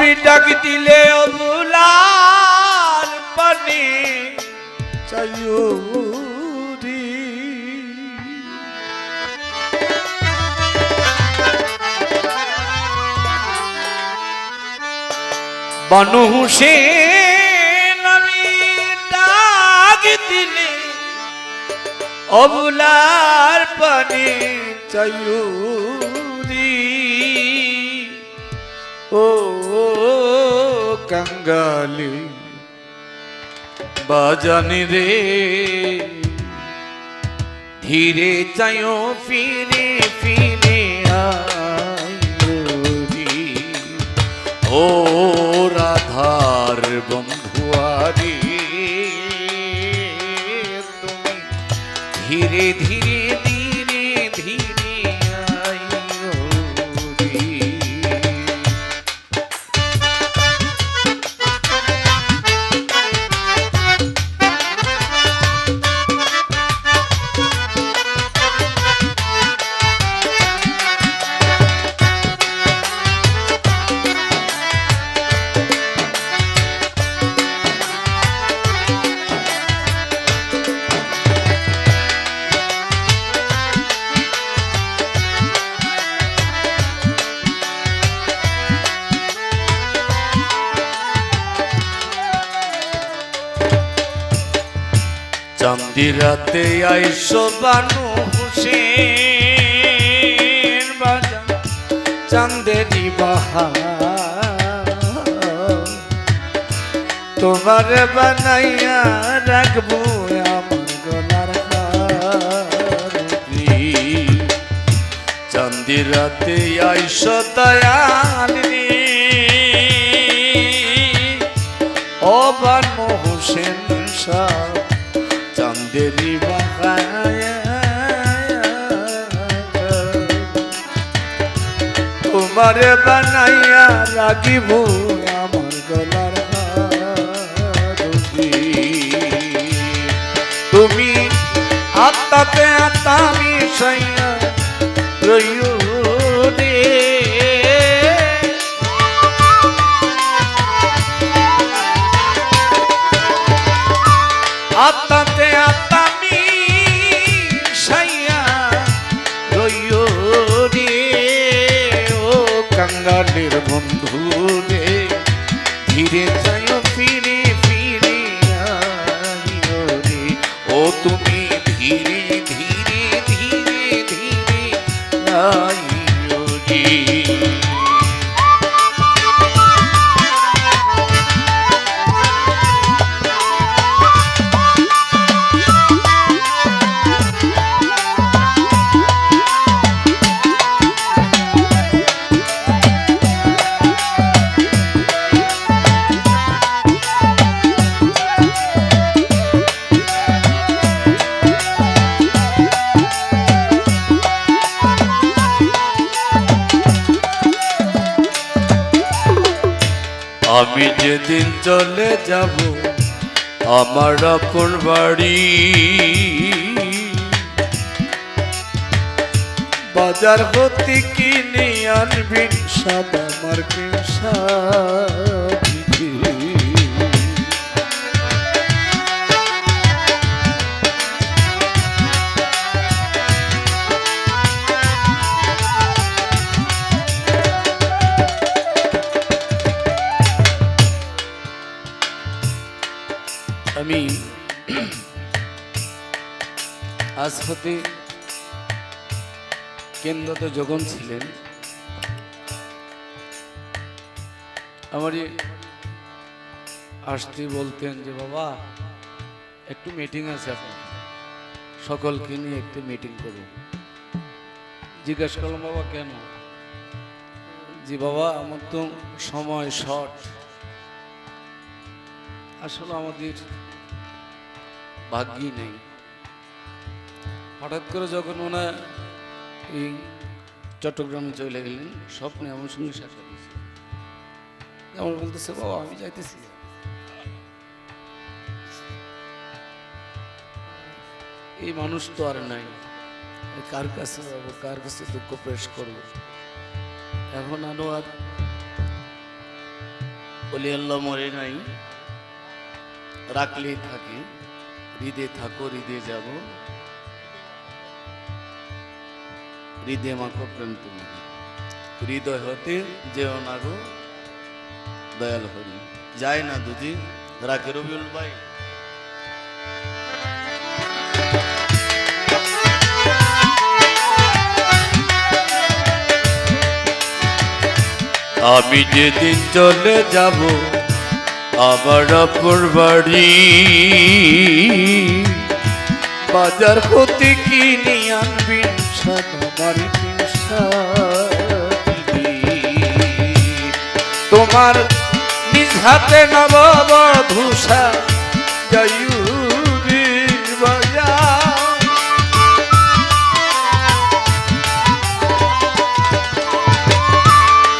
আমি ডাক দিলে অবুলার পানি চাইও রে। বনু হুসেন আমি ডাক দিলে অবুলার পানি চাইও রে। ও কঙ্গালি বাজানি রে ধীরে চাইও, ফিরে ফিরে আইও রে। ও রাধার বন্ধুয়ারি, তুমি ধীরে ধীরে রাতে আইসো বানু হুসেন বাজা চান্দেরি বাহার তোমার বানাইয়া রাখব আমার গলার হার। চান্দি রাতে আইসো দয়াল ও বানু হুসেন শাহ বাহায়া তোমার বানাইয়া তুমি আত্মাতে আত্মা মিশাইয়া রইও কাঙ্গালের বন্ধু রে ধীরে যাইও আমি যেদিন চলে যাব আমার আপন বাড়ি। বাজার হতে কিনে আনবি সাদা মার্কে আমি আজ হতে কেন্দ্রতে যখন ছিলেন আমারই আসতে বলতেন যে, বাবা, একটু মিটিং আছে আপনার। সকলকে নিয়ে একটু মিটিং করব জিজ্ঞাসা করলাম, বাবা, কেন? জি, বাবা, আমার তো সময় শর্ট আসলে আমাদের ভাগ্যই নেই। হঠাৎ করে যখন ওনা এই চট্টগ্রামে চলে গেলেন, স্বপ্নে আমার সঙ্গে সাক্ষাৎ আমার বলতেছে, বাবা, আমি যাইতেছি। এই মানুষ তো আর নাই। কার কাছে যাব, কার কাছে দুঃখ পেশ করব? এখন আর বলি আল্লাহ মরে নাই, রাখলেই থাকি। হৃদে থাকো, হৃদে যাব হৃদে মাখো প্রেম তুমি। হৃদয় হতে যেও না গো, দয়াল হরি। যায় না দুদি রাখে রবিউল ভাই। আমি যেদিন চলে যাব আবার অপর বাড়ি বাজার হতে কিনে আনবি আমার তোমার নিজ হাতে নব ধূষা বাজার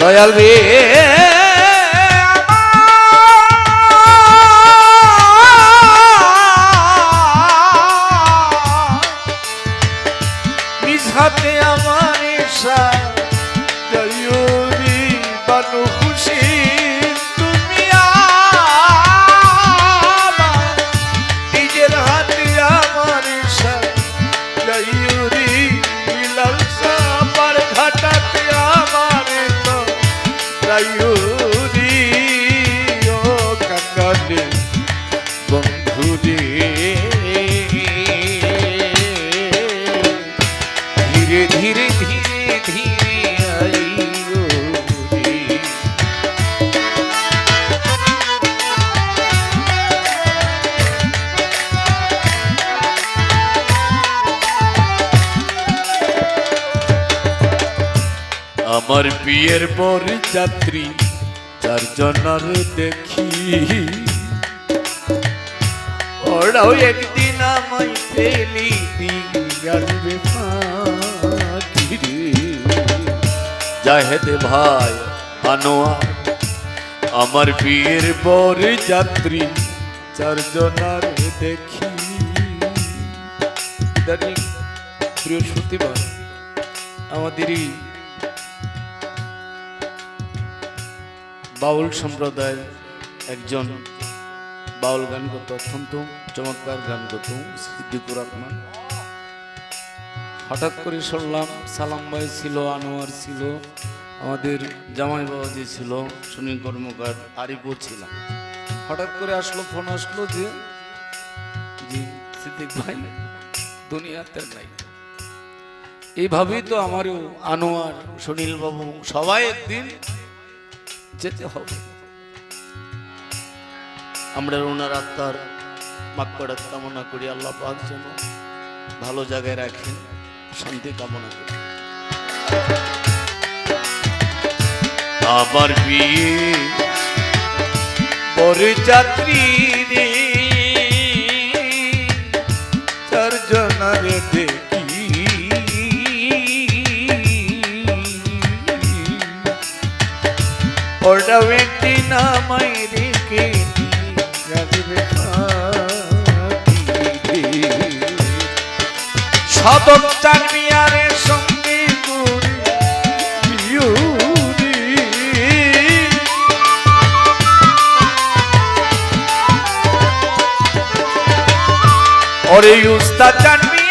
দয়াল রে। বন্ধুরে ধীরে ধীরে ধীরে ধীরে আমার বিয়ের পর যাত্রী চারজনার দেখি। ওরাও একদিন আমায় ফেলি জাহেদ ভাই, আনোয়ার, আমার বিয়ের পর যাত্রী, চারজনার দেখি। ইদানিং বৃহস্পতিবার আমাদেরই বাউল সম্প্রদায়ের একজন বাউল গান করত অত্যন্ত চমৎকার গান করত সিদ্দিকুর রহমান। হঠাৎ করে শুনলাম সালাম ভাই ছিল, আনোয়ার ছিল, আমাদের জামাই বাবা যে ছিল, সুনীল কর্মকার, আরিফও ছিলাম হঠাৎ করে আসলো, ফোন আসলো যে সিদ্দিক ভাই দুনিয়াতে নাই। এইভাবেই তো আমারও আনোয়ার সুনীল বাবু সবাই একদিন যেতে হবে। আমরা ওনার আত্মার মাকড়াত কামনা করি, আল্লাহ পাক যেন ভালো জায়গায় রাখেন, শান্তি কামনা করি। আবার বিয়ে পরে যাত্রী রে। চারজনারে দেখি। ওটা ব্যক্তি নামাই রেখে সদক চাকরিয়ারের সঙ্গে। ওরে উস্তাদ চানমিয়া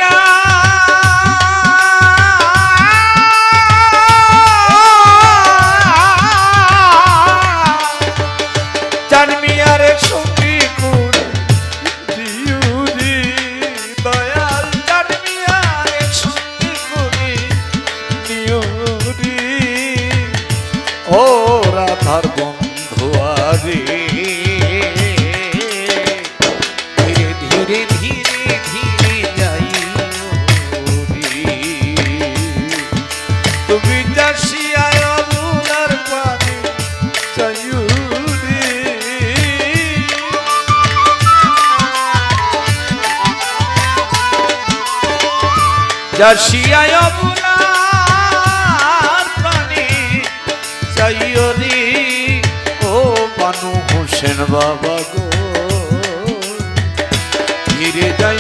চাষিয়ায় প্রাণী চাইরি ও বানু হোসেন বাবা গো। ধীরে যাই